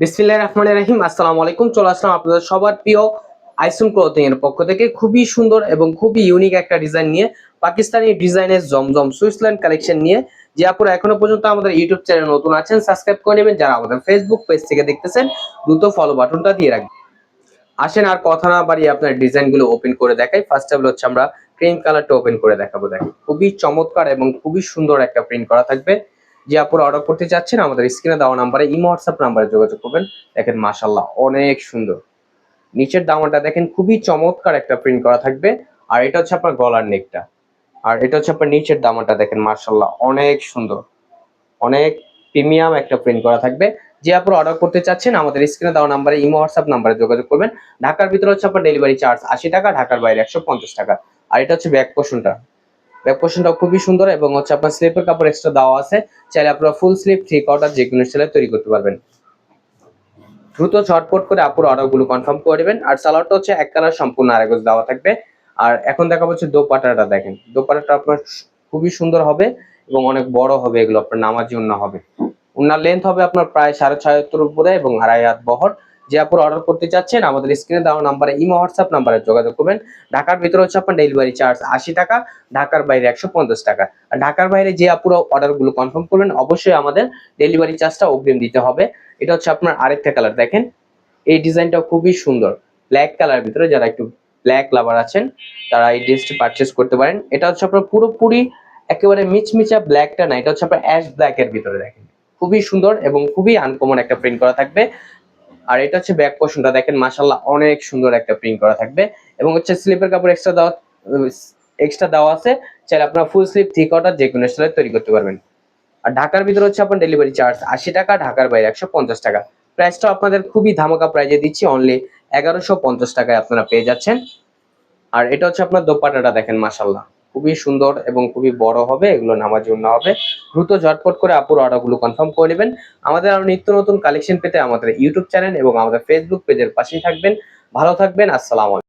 বিসমিল্লাহির রহমানির রহিম, আসসালামু আলাইকুম। চলে আসলাম আপনাদের সবার প্রিয় আইসুন ক্লথিং এর পক্ষ থেকে। খুবই সুন্দর এবং খুবই ইউনিক একটা ডিজাইন নিয়ে, পাকিস্তানি ডিজাইনের জমজম সুইসল্যান্ড কালেকশন নিয়ে, যে আপনারা এখনও পর্যন্ত আমাদের ইউটিউব চ্যানেল নতুন আছেন সাবস্ক্রাইব করে নেবেন। যারা আমাদের ফেসবুক পেজ থেকে দেখতেছেন, দ্রুত ফলো বাটনটা দিয়ে রাখবেন। আসেন আর কথা না বাড়িয়ে আপনার ডিজাইনগুলো ওপেন করে দেখাই। ফার্স্ট অফ হচ্ছে আমরা ক্রিম কালারটা ওপেন করে দেখাবো। দেখেন, খুবই চমৎকার এবং খুবই সুন্দর একটা প্রিন্ট করা থাকবে। যে আপুরা অর্ডার করতে চাচ্ছেন, আমাদের স্ক্রিনে দেওয়া নাম্বারে ইমো হোয়াটসঅ্যাপ নাম্বারে যোগাযোগ করবেন। দেখেন মাশাল্লাহ অনেক সুন্দর। নিচের দামাটা দেখেন খুবই চমৎকার একটা প্রিন্ট করা থাকবে। আর এটা হচ্ছে আপনার গলার নেকটা আর এটা হচ্ছে আপনার নিচের দামাটা দেখেন মাশাল্লাহ অনেক সুন্দর। অনেক প্রিমিয়াম একটা প্রিন্ট করা থাকবে। যে আপনারা অর্ডার করতে চাচ্ছেন, আমাদের স্ক্রিনে দেওয়া নাম্বারে ইমো হোয়াটসঅ্যাপ নাম্বারে যোগাযোগ করবেন। ঢাকার ভিতরে হচ্ছে আপনার ডেলিভারি চার্জ আশি টাকা, ঢাকার বাইরে একশো পঞ্চাশ টাকা। আর এটা হচ্ছে ব্যাক পোর্শনটা ব্যাক পোর্শনটা খুবই সুন্দর এবং হচ্ছে আপনার স্লিপের কাপড় এক্সট্রা দেওয়া আছে। চাইলে আপনারা ফুল স্লিপ থ্রি কোয়ার্টার যে কোনো সেলাই তৈরি করতে পারবেন। দ্রুত ঝটপট করে আপুর অর্ডারগুলো কনফার্ম করে দেবেন আর সালোয়ারটা হচ্ছে এক কালার সম্পূর্ণ আরেকজ দেওয়া থাকবে। আর এখন দেখা হচ্ছে দোপাটাটা দেখেন। দোপাটাটা আপনার খুবই সুন্দর হবে এবং অনেক বড় হবে, এগুলো আপনার নামাজি উন্না হবে। উন্নার লেন্থ হবে আপনার প্রায় সাড়ে ছয়াত্তর উপরে এবং আড়াই হাত বহর। যে আপুর অর্ডার করতে চাচ্ছেন, আমাদের স্ক্রিনে দেওয়া নাম্বারে ইমো হোয়াটসঅ্যাপ নাম্বারে যোগাযোগ করবেন। ঢাকার ভিতরে হচ্ছে আপনার ডেলিভারি চার্জ আশি টাকা, ঢাকার বাইরে একশো পঞ্চাশ টাকা। আর ঢাকার বাইরে যে আপুরো অর্ডারগুলো কনফার্ম করবেন, অবশ্যই আমাদের ডেলিভারি চার্জটা অগ্রিম দিতে হবে। এটা হচ্ছে আপনার আরেকটা কালার দেখেন। এই ডিজাইনটা খুবই সুন্দর। ব্ল্যাক কালার ভিতরে যারা একটু ব্ল্যাক লাভার আছেন, তারা এই ড্রেসটি পারচেস করতে পারেন। এটা হচ্ছে আপনার পুরোপুরি একেবারে মিচমিচা ব্ল্যাকটা না, এটা হচ্ছে আপনার অ্যাশ ব্ল্যাক এর ভিতরে, দেখেন। খুবই সুন্দর এবং খুবই আনকমন একটা প্রিন্ট করা থাকবে। আর এটা হচ্ছে ব্যাক পোর্শনটা দেখেন মাশাল্লাহ অনেক সুন্দর একটা প্রিন্ট করা থাকবে। এবং হচ্ছে স্লিপের কাপড় এক্সট্রা দেওয়া এক্সট্রা দেওয়া আছে। চাইলে আপনার ফুল স্লিপ থ্রি কোয়ার্টার যে কোনো স্টাইলে তৈরি করতে পারবেন। আর ঢাকার ভিতরে হচ্ছে আপনার ডেলিভারি চার্জ আশি টাকা, ঢাকার বাইরে একশো পঞ্চাশ টাকা। প্রাইসটা আপনাদের খুবই ধামাকা প্রাইজে দিচ্ছি। অনলি এগারোশো পঞ্চাশ টাকায় আপনারা পেয়ে যাচ্ছেন। আর এটা হচ্ছে আপনার দোপাটাটা দেখেন মাশাল্লাহ খুবই সুন্দর এবং খুবই বড় হবে, এগুলো নামার জন্য হবে। দ্রুত ঝটপট করে আপুর অর্ডারগুলো কনফার্ম করে নেবেন। আমাদের আরও নিত্য নতুন কালেকশন পেতে আমাদের ইউটিউব চ্যানেল এবং আমাদের ফেসবুক পেজের পাশেই থাকবেন। ভালো থাকবেন, আসসালাম